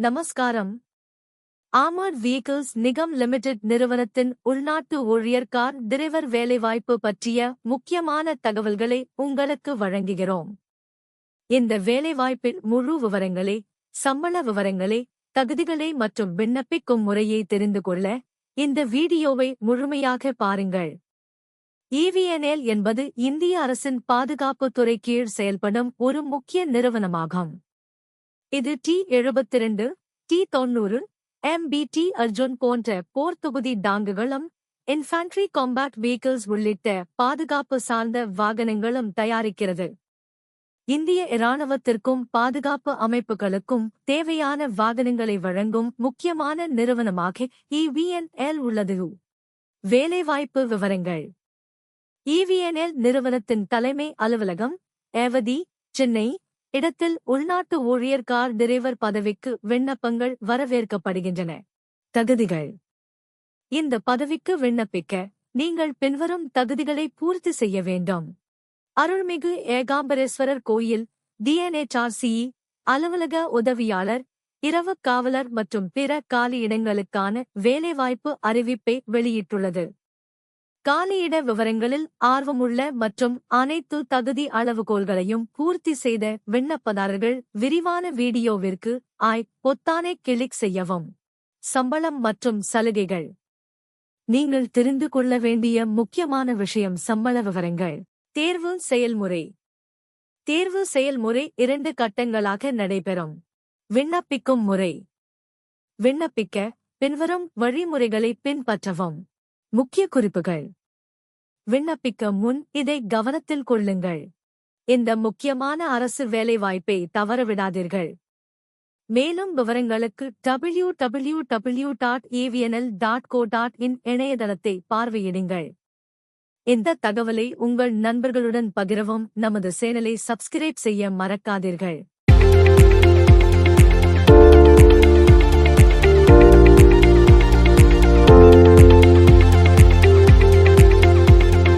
நமஸ்காரம். Armoured vehicles Nigam limited நிறுவனத்தின் உள்நாட்டு ஊழியர் கார் டிரைவர் வேலைவாய்ப்பு பற்றிய முக்கியமான தகவல்களை உங்களுக்கு வழங்குகிறோம். இந்த வேலைவாய்ப்பின் முழு விவரங்களே சம்பள விவரங்களே தகுதிகளை மற்றும் விண்ணப்பிக்கும் முறையை தெரிந்து கொள்ள இந்த வீடியோவை முழுமையாக பாருங்கள். இவிஎன்எல் என்பது இந்திய அரசின் பாதுகாப்புத் துறை கீழ் செயல்படும் ஒரு முக்கிய நிறுவனமாகும். இது டி எழுபத்திரண்டு டி தொன்னூறு எம்பிடி அர்ஜுன் போன்ற போர் தொகுதி டாங்குகளும் இன்ஃபான்ட்ரி காம்பாட் வெஹிக்கிள்ஸ் உள்ளிட்ட பாதுகாப்பு சார்ந்த வாகனங்களும் தயாரிக்கிறது. இந்திய இராணுவத்திற்கும் பாதுகாப்பு அமைப்புகளுக்கும் தேவையான வாகனங்களை வழங்கும் முக்கியமான நிறுவனமாக இவிஎன்எல் உள்ளது. வேலைவாய்ப்பு விவரங்கள். இவிஎன்எல் நிறுவனத்தின் தலைமை அலுவலகம் ஏவதி சென்னை இடத்தில் உள்நாட்டு ஊழியர் கார் டிரைவர் பதவிக்கு விண்ணப்பங்கள் வரவேற்கப்படுகின்றன. தகுதிகள். இந்த பதவிக்கு விண்ணப்பிக்க நீங்கள் பின்வரும் தகுதிகளை பூர்த்தி செய்ய வேண்டும். அருள்மிகு ஏகாம்பரேஸ்வரர் கோயில் டிஎன்எச்ஆர்சிஇ அலுவலக உதவியாளர் இரவு காவலர் மற்றும் பிற காலி இடங்களுக்கான வேலைவாய்ப்பு அறிவிப்பை வெளியிட்டுள்ளது. காலியிட விவரங்களில் ஆர்வமுள்ள மற்றும் அனைத்து தகுதி அளவுகோல்களையும் பூர்த்தி செய்த விண்ணப்பதாரர்கள் விரிவான வீடியோவிற்கு ஆய் பொத்தானை கிளிக் செய்யவும். சம்பளம் மற்றும் சலுகைகள். நீங்கள் தெரிந்து கொள்ள வேண்டிய முக்கியமான விஷயம் சம்பள விவரங்கள். தேர்வு செயல்முறை. தேர்வு செயல்முறை இரண்டு கட்டங்களாக நடைபெறும். விண்ணப்பிக்கும் முறை. விண்ணப்பிக்க பின்வரும் வழிமுறைகளை பின்பற்றவும். முக்கிய குறிப்புகள். விண்ணப்பிக்க முன் இதை கவனத்தில் கொள்ளுங்கள். இந்த முக்கியமான அரசு வேலைவாய்ப்பை தவறவிடாதீர்கள். மேலும் விவரங்களுக்கு W W W dot AVNL dot co dot in இணையதளத்தை பார்வையிடுங்கள். இந்த தகவலை உங்கள் நண்பர்களுடன் பகிரவும் நமது சேனலை சப்ஸ்கிரைப் செய்ய மறக்காதீர்கள்.